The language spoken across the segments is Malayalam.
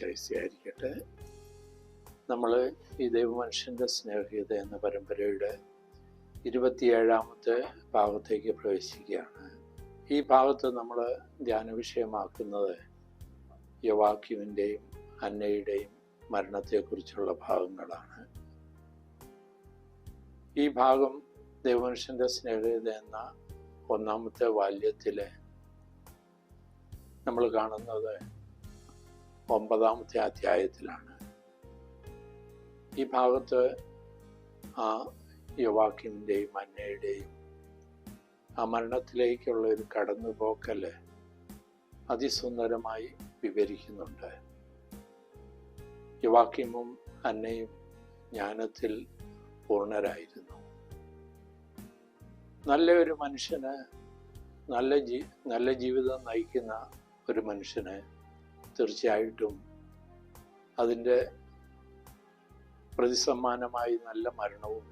ശംശായിരിക്കട്ടെ നമ്മൾ ഈ ദൈവമനുഷ്യന്റെ സ്നേഹിത എന്ന പരമ്പരയുടെ ഇരുപത്തിയേഴാമത്തെ ഭാഗത്തേക്ക് പ്രവേശിക്കുകയാണ്. ഈ ഭാഗത്ത് നമ്മൾ ധ്യാന വിഷയമാക്കുന്നത് യവാക്യുവിന്റെയും അന്നയുടെയും മരണത്തെക്കുറിച്ചുള്ള ഭാഗങ്ങളാണ്. ഈ ഭാഗം ദൈവമനുഷ്യന്റെ സ്നേഹിത എന്ന ഒന്നാമത്തെ ബാല്യത്തിലെ നമ്മൾ കാണുന്നത് ഒമ്പതാമത്തെ അധ്യായത്തിലാണ്. ഈ ഭാഗത്ത് ആ യുവാക്കിന്റെയും അന്നയുടെയും ആ മരണത്തിലേക്കുള്ള ഒരു കടന്നുപോക്കൽ അതിസുന്ദരമായി വിവരിക്കുന്നുണ്ട്. യുവാക്കിമും അന്നയും ജ്ഞാനത്തിൽ പൂർണരായിരുന്നു. നല്ല ഒരു മനുഷ്യന് നല്ല ജീ നല്ല ജീവിതം നയിക്കുന്ന ഒരു മനുഷ്യന് തീർച്ചയായിട്ടും അതിന്റെ പ്രതിസമ്മാനമായി നല്ല മരണവും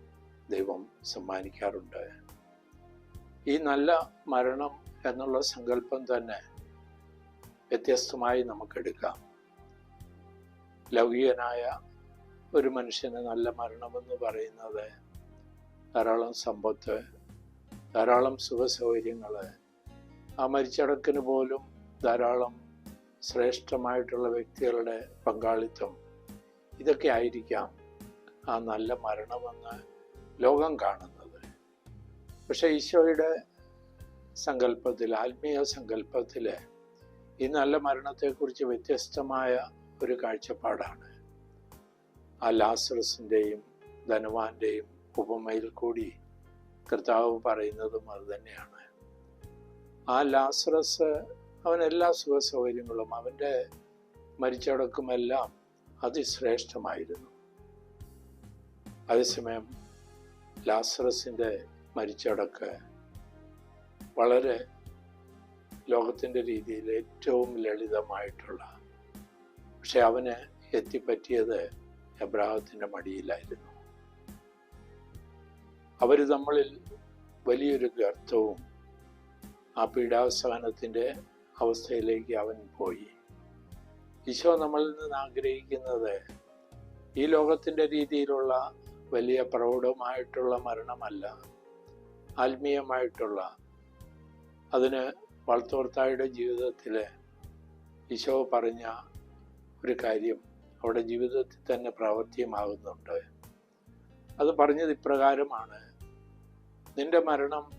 ദൈവം സമ്മാനിക്കാറുണ്ട്. ഈ നല്ല മരണം എന്നുള്ള സങ്കല്പം തന്നെ വ്യത്യസ്തമായി നമുക്കെടുക്കാം. ലൗകികനായ ഒരു മനുഷ്യന് നല്ല മരണമെന്ന് പറയുന്നത് ധാരാളം സമ്പത്ത് ധാരാളം സുഖസൗകര്യങ്ങൾ ആ മരിച്ചടക്കിന് പോലും ധാരാളം ശ്രേഷ്ഠമായിട്ടുള്ള വ്യക്തികളുടെ പങ്കാളിത്തം. ഇതൊക്കെ ആയിരിക്കാം ആ നല്ല മരണമെന്ന് ലോകം കാണുന്നത്. പക്ഷേ ഈശോയുടെ സങ്കല്പത്തിൽ ആത്മീയ സങ്കല്പത്തിൽ ഈ നല്ല മരണത്തെക്കുറിച്ച് വ്യത്യസ്തമായ ഒരു കാഴ്ചപ്പാടാണ്. ആ ലാസറസിന്റെയും ധനവാന്റെയും ഉപമയിൽ കൂടി കർത്താവ് പറയുന്നതും അത് തന്നെയാണ്. ആ ലാസറസ് അവൻ എല്ലാ സുഖ സൗകര്യങ്ങളും അവന്റെ മരിച്ചടക്കുമെല്ലാം അതിശ്രേഷ്ഠമായിരുന്നു. അതേസമയം ലാസറസിന്റെ മരിച്ചടക്ക് വളരെ ലോകത്തിന്റെ രീതിയിൽ ഏറ്റവും ലളിതമായിട്ടുള്ള പക്ഷെ അവന് എത്തിപ്പറ്റിയത് എബ്രാഹത്തിന്റെ മടിയിലായിരുന്നു. അവർ തമ്മിൽ വലിയൊരു ഗർത്തവും ആ പീഡാവസാനത്തിന്റെ അവസ്ഥയിലേക്ക് അവൻ പോയി. ഈശോ നമ്മളിൽ നിന്ന് ആഗ്രഹിക്കുന്നത് ഈ ലോകത്തിന്റെ രീതിയിലുള്ള വലിയ പ്രൗഢമായിട്ടുള്ള മരണമല്ല ആത്മീയമായിട്ടുള്ള. അതിന് വളത്തോർത്തായുടെ ജീവിതത്തിൽ ഈശോ പറഞ്ഞ ഒരു കാര്യം അവിടെ ജീവിതത്തിൽ തന്നെ പ്രാവർത്തികമാകുന്നുണ്ട്. അത് പറഞ്ഞത് ഇപ്രകാരമാണ്. നിന്റെ മരണം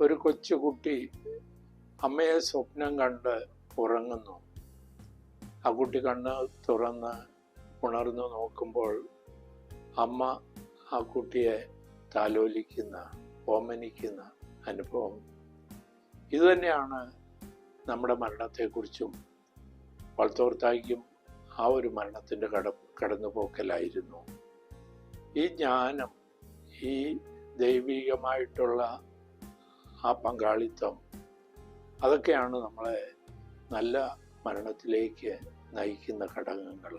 ഒരു കൊച്ചുകുട്ടി അമ്മയെ സ്വപ്നം കണ്ട് ഉറങ്ങുന്നു. ആ കുട്ടി കണ്ണ് തുറന്ന് ഉണർന്നു നോക്കുമ്പോൾ അമ്മ ആ കുട്ടിയെ താലോലിക്കുന്ന ഓമനിക്കുന്ന അനുഭവം. ഇതുതന്നെയാണ് നമ്മുടെ മരണത്തെക്കുറിച്ചും വളത്തോർത്തായിക്കും ആ ഒരു മരണത്തിന്റെ കട കടന്നുപോക്കലായിരുന്നു. ഈ ജ്ഞാനം ഈ ദൈവികമായിട്ടുള്ള ആ പങ്കാളിത്തം അതൊക്കെയാണ് നമ്മളെ നല്ല മരണത്തിലേക്ക് നയിക്കുന്ന ഘടകങ്ങൾ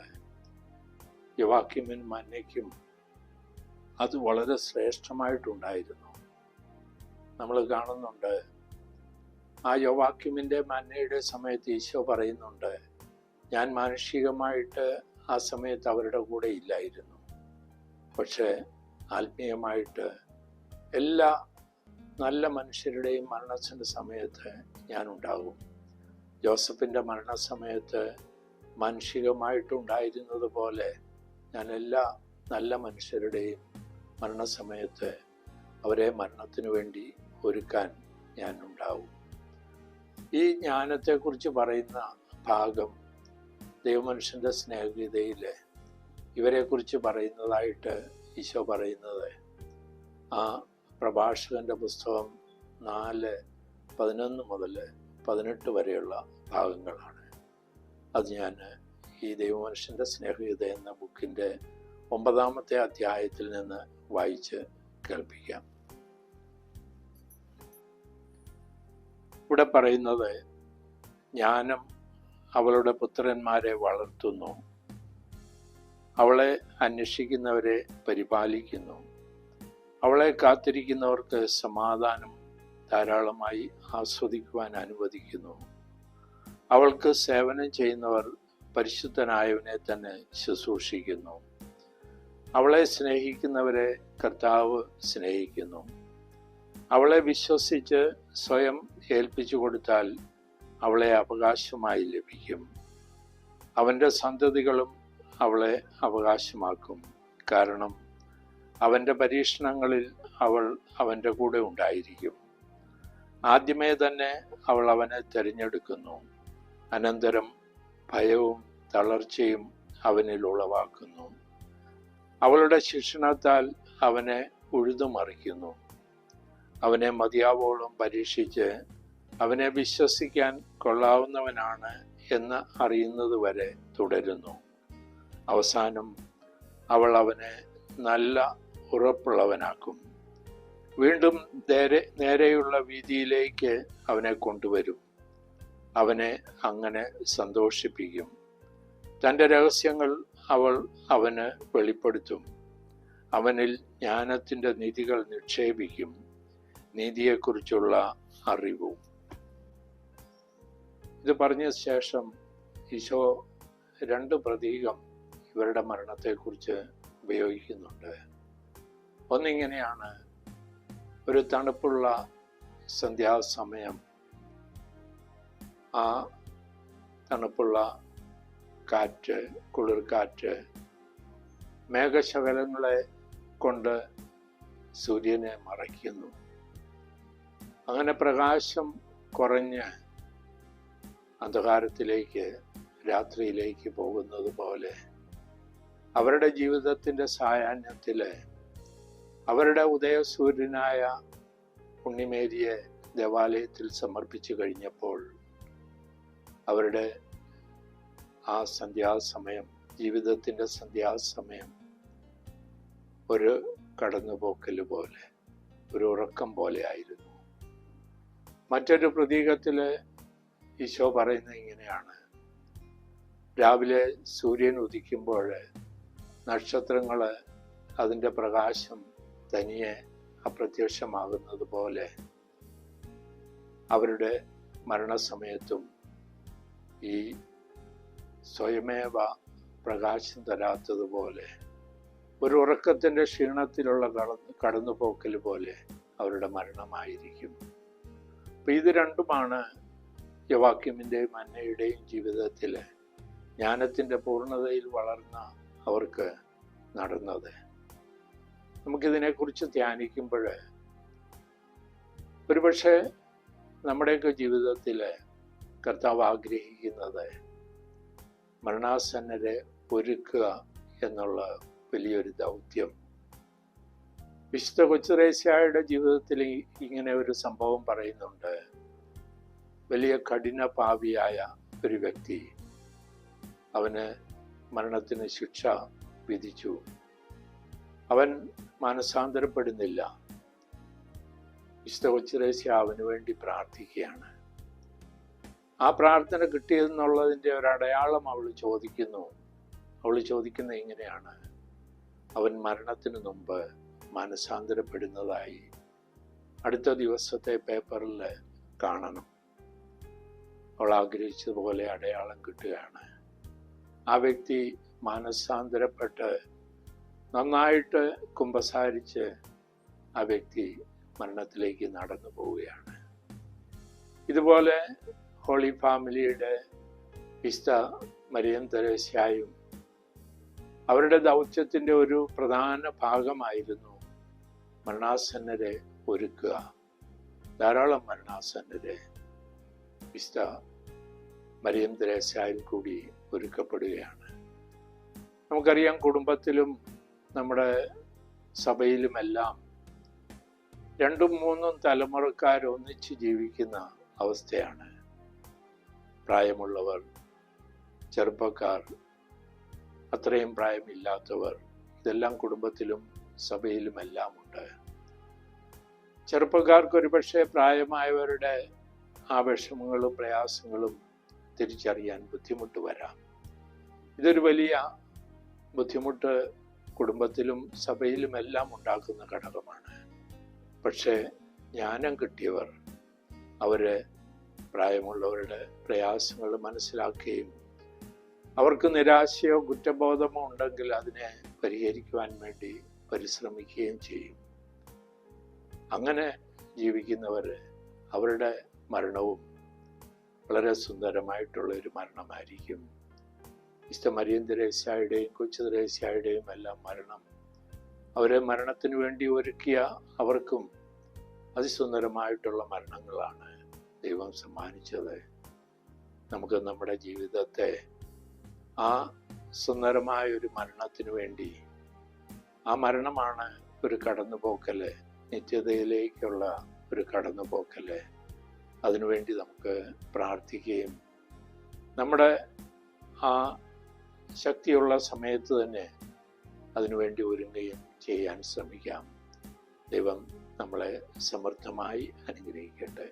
യുവാക്യമൻ മന്നയ്ക്കും അത് വളരെ ശ്രേഷ്ഠമായിട്ടുണ്ടായിരുന്നു. നമ്മൾ കാണുന്നുണ്ട് ആ യോവാക്യമിന്റെ മന്നയുടെ സമയത്ത് ഈശോ പറയുന്നുണ്ട് ഞാൻ മാനുഷികമായിട്ട് ആ സമയത്ത് അവരുടെ കൂടെ ഇല്ലായിരുന്നു. പക്ഷേ ആത്മീയമായിട്ട് എല്ലാ നല്ല മനുഷ്യരുടെയും മരണത്തിന്റെ സമയത്ത് ഞാൻ ഉണ്ടാകും ജോസഫിന്റെ മരണസമയത്ത് മാനുഷികമായിട്ടുണ്ടായിരുന്നത് പോലെ ഞാൻ എല്ലാ നല്ല മനുഷ്യരുടെയും മരണസമയത്ത് അവരെ മരണത്തിനു വേണ്ടി ഒരുക്കാൻ ഞാൻ ഉണ്ടാവും ഈ ജ്ഞാനത്തെക്കുറിച്ച് പറയുന്ന ഭാഗം ദൈവമനുഷ്യന്റെ സ്നേഹഗീതയിൽ ഇവരെക്കുറിച്ച് പറയുന്നതായിട്ട് ഈശോ പറയുന്നത് ആ പ്രഭാഷകന്റെ പുസ്തകം നാല് പതിനൊന്ന് മുതൽ പതിനെട്ട് വരെയുള്ള ഭാഗങ്ങളാണ്. അത് ഞാൻ ഈ ദൈവമനുഷ്യന്റെ സ്നേഹഗീത എന്ന ബുക്കിന്റെ ഒമ്പതാമത്തെ അധ്യായത്തിൽ നിന്ന് വായിച്ച് കേൾപ്പിക്കാം. ഇവിടെ പറയുന്നത് ജ്ഞാനം അവളുടെ പുത്രന്മാരെ വളർത്തുന്നു. അവളെ അന്വേഷിക്കുന്നവരെ പരിപാലിക്കുന്നു. അവളെ കാത്തിരിക്കുന്നവർക്ക് സമാധാനം ധാരാളമായി ആസ്വദിക്കുവാൻ അനുവദിക്കുന്നു. അവൾക്ക് സേവനം ചെയ്യുന്നവർ പരിശുദ്ധനായവനെ തന്നെ ശുശ്രൂഷിക്കുന്നു. അവളെ സ്നേഹിക്കുന്നവരെ കർത്താവ് സ്നേഹിക്കുന്നു. അവളെ വിശ്വസിച്ച് സ്വയം ഏൽപ്പിച്ചു കൊടുത്താൽ അവളെ അവകാശമായി ലഭിക്കും. അവന്റെ സന്തതികളും അവളെ അവകാശമാക്കും. കാരണം അവന്റെ പരീക്ഷണങ്ങളിൽ അവൾ അവന്റെ കൂടെ ഉണ്ടായിരിക്കും. ആദ്യമേ തന്നെ അവൾ അവനെ തിരഞ്ഞെടുക്കുന്നു. അനന്തരം ഭയവും തളർച്ചയും അവനിൽ ഉളവാക്കുന്നു. അവളുടെ ശിക്ഷണത്താൽ അവനെ ഉഴുതുമറിക്കുന്നു അവനെ മതിയാവോളം പരീക്ഷിച്ച് അവനെ വിശ്വസിക്കാൻ കൊള്ളാവുന്നവനാണ് എന്ന് അറിയുന്നത് വരെ തുടരുന്നു. അവസാനം അവൾ അവനെ നല്ല ഉറപ്പുള്ളവനാക്കും. വീണ്ടും നേരെ നേരെയുള്ള വീതിയിലേക്ക് അവനെ കൊണ്ടുവരും. അവനെ അങ്ങനെ സന്തോഷിപ്പിക്കും. തന്റെ രഹസ്യങ്ങൾ അവൾ അവന് വെളിപ്പെടുത്തും. അവനിൽ ജ്ഞാനത്തിന്റെ നിധികൾ നിക്ഷേപിക്കും. നീതിയെക്കുറിച്ചുള്ള അറിവും. ഇത് പറഞ്ഞ ശേഷം ഈശോ രണ്ട് പ്രതീകം ഇവരുടെ മരണത്തെക്കുറിച്ച് ഉപയോഗിക്കുന്നുണ്ട്. ഒന്നിങ്ങനെയാണ് ഒരു തണുപ്പുള്ള സന്ധ്യാസമയം. ആ തണുപ്പുള്ള കാറ്റ് കുളിർക്കാറ്റ് മേഘശകലങ്ങളെ കൊണ്ട് സൂര്യനെ മറയ്ക്കുന്നു. അങ്ങനെ പ്രകാശം കുറഞ്ഞ് അന്ധകാരത്തിലേക്ക് രാത്രിയിലേക്ക് പോകുന്നത് പോലെ അവരുടെ ജീവിതത്തിന്റെ സായാഹ്നത്തിൽ അവരുടെ ഉദയസൂര്യനായ ഉണ്ണിമേരിയെ ദേവാലയത്തിൽ സമർപ്പിച്ചു കഴിഞ്ഞപ്പോൾ അവരുടെ ആ സന്ധ്യാസമയം ജീവിതത്തിന്റെ സന്ധ്യാസമയം ഒരു കടന്നുപോക്കൽ പോലെ ഒരു ഉറക്കം പോലെ ആയിരുന്നു. മറ്റൊരു പ്രതീകത്തിൽ ഈശോ പറയുന്നത് ഇങ്ങനെയാണ്. രാവിലെ സൂര്യൻ ഉദിക്കുമ്പോൾ നക്ഷത്രങ്ങൾ അതിന്റെ പ്രകാശം തനിയെ അപ്രത്യക്ഷമാകുന്നത് പോലെ അവരുടെ മരണസമയത്തും ഈ സ്വയമേവ പ്രകാശം തരാത്തതുപോലെ ഒരു ഉറക്കത്തിന്റെ ക്ഷീണത്തിലുള്ള കടന്നു കടന്നുപോക്കൽ പോലെ അവരുടെ മരണമായിരിക്കും. അപ്പം ഇത് രണ്ടുമാണ് യവാക്യമിന്റെയും അന്നയുടെയും ജീവിതത്തിൽ ജ്ഞാനത്തിന്റെ പൂർണതയിൽ വളർന്ന അവർക്ക് നടന്നത്. നമുക്കിതിനെക്കുറിച്ച് ധ്യാനിക്കുമ്പോൾ ഒരുപക്ഷെ നമ്മുടെയൊക്കെ ജീവിതത്തിൽ കർത്താവ് ആഗ്രഹിക്കുന്നത് മരണാസന്നരെ ഒരുക്കുക എന്നുള്ള വലിയൊരു ദൗത്യം. വിശുദ്ധ കൊച്ചുറേസ്യായുടെ ജീവിതത്തിൽ ഇങ്ങനെ ഒരു സംഭവം പറയുന്നുണ്ട്. വലിയ കഠിന പാവിയായ ഒരു വ്യക്തി അവന് മരണത്തിന് ശിക്ഷ വിധിച്ചു. അവൻ മാനസാന്തരപ്പെടുന്നില്ല വിശുദ്ധ കൊച്ചുറേസ്യ അവന് വേണ്ടി പ്രാർത്ഥിക്കുകയാണ്. ആ പ്രാർത്ഥന കിട്ടിയതെന്നുള്ളതിന്റെ ഒരടയാളം അവൾ ചോദിക്കുന്നു. അവൾ ചോദിക്കുന്നത് ഇങ്ങനെയാണ്. അവൻ മരണത്തിന് മുമ്പ് മനസാന്തരപ്പെടുന്നതായി അടുത്ത ദിവസത്തെ പേപ്പറിൽ കാണണം. അവൾ ആഗ്രഹിച്ചതുപോലെ അടയാളം കിട്ടുകയാണ്. ആ വ്യക്തി മാനസാന്തരപ്പെട്ട് നന്നായിട്ട് കുമ്പസാരിച്ച് ആ വ്യക്തി മരണത്തിലേക്ക് നടന്നു പോവുകയാണ്. ഇതുപോലെ ഹോളി ഫാമിലിയുടെ വിശുദ്ധ മരിയം തെരേശ്യായും അവരുടെ ദൗത്യത്തിന്റെ ഒരു പ്രധാന ഭാഗമായിരുന്നു മരണാസന്നരെ ഒരുക്കുക. ധാരാളം മരണാസന്നരെ വിശുദ്ധ മരിയം തരേശായും കൂടി ഒരുക്കപ്പെടുകയാണ്. നമുക്കറിയാം കുടുംബത്തിലും നമ്മുടെ സഭയിലുമെല്ലാം രണ്ടും മൂന്നും തലമുറക്കാർ ഒന്നിച്ച് ജീവിക്കുന്ന അവസ്ഥയാണ്. പ്രായമുള്ളവർ ചെറുപ്പക്കാർ അത്രയും പ്രായമില്ലാത്തവർ ഇതെല്ലാം കുടുംബത്തിലും സഭയിലുമെല്ലാം ഉണ്ട്. ചെറുപ്പക്കാർക്ക് ഒരുപക്ഷെ പ്രായമായവരുടെ ആ വിഷമങ്ങളും പ്രയാസങ്ങളും തിരിച്ചറിയാൻ ബുദ്ധിമുട്ട് വരാം. ഇതൊരു വലിയ ബുദ്ധിമുട്ട് കുടുംബത്തിലും സഭയിലുമെല്ലാം ഉണ്ടാക്കുന്ന ഘടകമാണ്. പക്ഷേ ജ്ഞാനം കിട്ടിയവർ അവർ പ്രായമുള്ളവരുടെ പ്രയാസങ്ങൾ മനസ്സിലാക്കുകയും അവർക്ക് നിരാശയോ കുറ്റബോധമോ ഉണ്ടെങ്കിൽ അതിനെ പരിഹരിക്കുവാൻ വേണ്ടി പരിശ്രമിക്കുകയും ചെയ്യും. അങ്ങനെ ജീവിക്കുന്നവർ അവരുടെ മരണവും വളരെ സുന്ദരമായിട്ടുള്ള ഒരു മരണമായിരിക്കും. വിശുദ്ധ മരിയൻ തെരേസ്യായുടെയും കൊച്ചു തെരേസ്യായുടെയും എല്ലാം മരണം. അവരെ മരണത്തിന് വേണ്ടി ഒരുക്കിയ അവർക്കും അതിസുന്ദരമായിട്ടുള്ള മരണങ്ങളാണ് ദൈവം സമ്മാനിച്ചത്. നമുക്ക് നമ്മുടെ ജീവിതത്തെ ആ സുന്ദരമായ ഒരു മരണത്തിന് വേണ്ടി ആ മരണമാണ് ഒരു കടന്നുപോക്കൽ നിത്യതയിലേക്കുള്ള ഒരു കടന്നുപോക്കൽ. അതിനുവേണ്ടി നമുക്ക് പ്രാർത്ഥിക്കുകയും നമ്മുടെ ആ ശക്തിയുള്ള സമയത്ത് തന്നെ അതിനുവേണ്ടി ഒരുങ്ങുകയും ചെയ്യാൻ ശ്രമിക്കാം. ദൈവം നമ്മളെ സമൃദ്ധമായി അനുഗ്രഹിക്കട്ടെ.